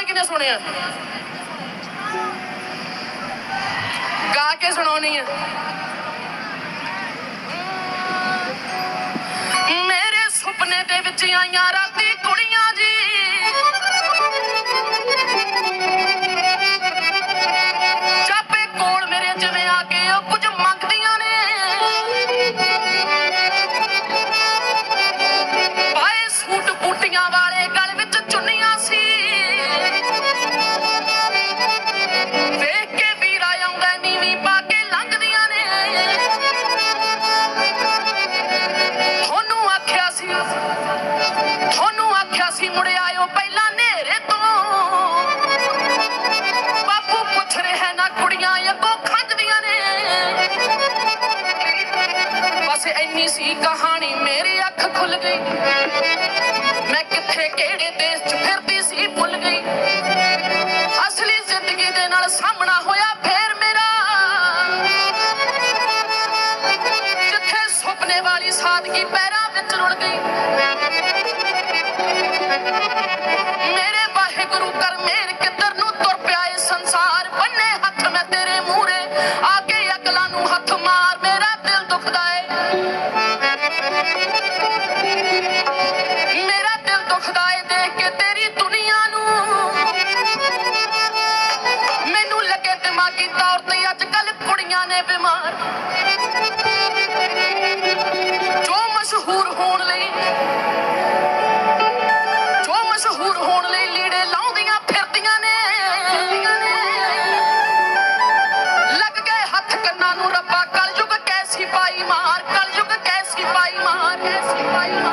ਆ? ਗਾ ਕੇ ਸੁਣਾਉਣੀ ਆ। ਮੇਰੇ ਸੁਪਨੇ ਦੇ ਵਿੱਚ ਆਈਆਂ ਰਾਤੀ ਕੁੜੀਆਂ ਜੀ। ਚਾਪੇ ਕੋਲ ਮੇਰੇ ਜਿਵੇਂ ਆ ਕੇ ਉਹ ਕੁਝ ਮੰਗਦੀਆਂ ਨੇ। ਪਾਏ ਸੂਟ ਬੂਟੀਆਂ ਵਾਲੇ ਗਲ ਵਿੱਚ ਚੁੰਨੀਆਂ ਮੁੜ ਆਇਓ ਪਹਿਲਾਂ ਨੇਰੇ ਤੋਂ। ਬਾਪੂ ਪੁੱਛ ਰਿਹਾ ਨਾ ਕੁੜੀਆਂ ਅੱਗੋਂ ਖੰਜਦੀਆਂ ਨੇ। ਬਸ ਇੰਨੀ ਸੀ ਕਹਾਣੀ ਮੇਰੀ ਅੱਖ ਖੁੱਲ ਗਈ। ਮੈਂ ਕਿੱਥੇ ਕਿਹੜੇ ਦੇਸ਼ 'ਚ ਫਿਰਦੀ ਸੀ ਭੁੱਲ ਗਈ। ਅਸਲੀ ਜ਼ਿੰਦਗੀ ਦੇ ਨਾਲ ਸਾਹਮਣਾ ਹੋਇਆ ਫੇਰ ਮੇਰਾ। ਜਿੱਥੇ ਸੁਪਨੇ ਵਾਲੀ ਸਾਦਗੀ ਪੈਰਾਂ ਵਿੱਚ ਰੁੜ ਗਈ। ਵਾਹਿਗੁਰੂ ਕਿੱਧਰ ਨੂੰ ਤੁਰ ਪਿਆ ਇਹ ਸੰਸਾਰ? ਬੰਨੇ ਹੱਥ ਮੈਂ ਤੇਰੇ ਮੂਹਰੇ, ਆ ਕੇ ਅਕਲਾਂ ਨੂੰ ਹੱਥ ਮਾਰ, ਮੇਰਾ ਦਿਲ ਦੁਖਦਾ ਏ। ਮੇਰਾ ਦਿਲ ਦੁਖਦਾ ਏ ਦੇਖ ਕੇ ਤੇਰੀ ਦੁਨੀਆ ਨੂੰ। ਮੈਨੂੰ ਲੱਗੇ ਦਿਮਾਗੀ ਤੌਰ ਤੇ ਅੱਜ ਕੱਲ ਕੁੜੀਆਂ ਨੇ ਬਿਮਾਰ। ਨੂੰ ਰੱਬਾ ਕਲਯੁਗ ਕੈਸੀ ਪਾਈ ਮਾਰ ਕਲਯੁਗ ਕੈਸੀ ਪਾਈ ਮਾਰ ਕੈਸੀ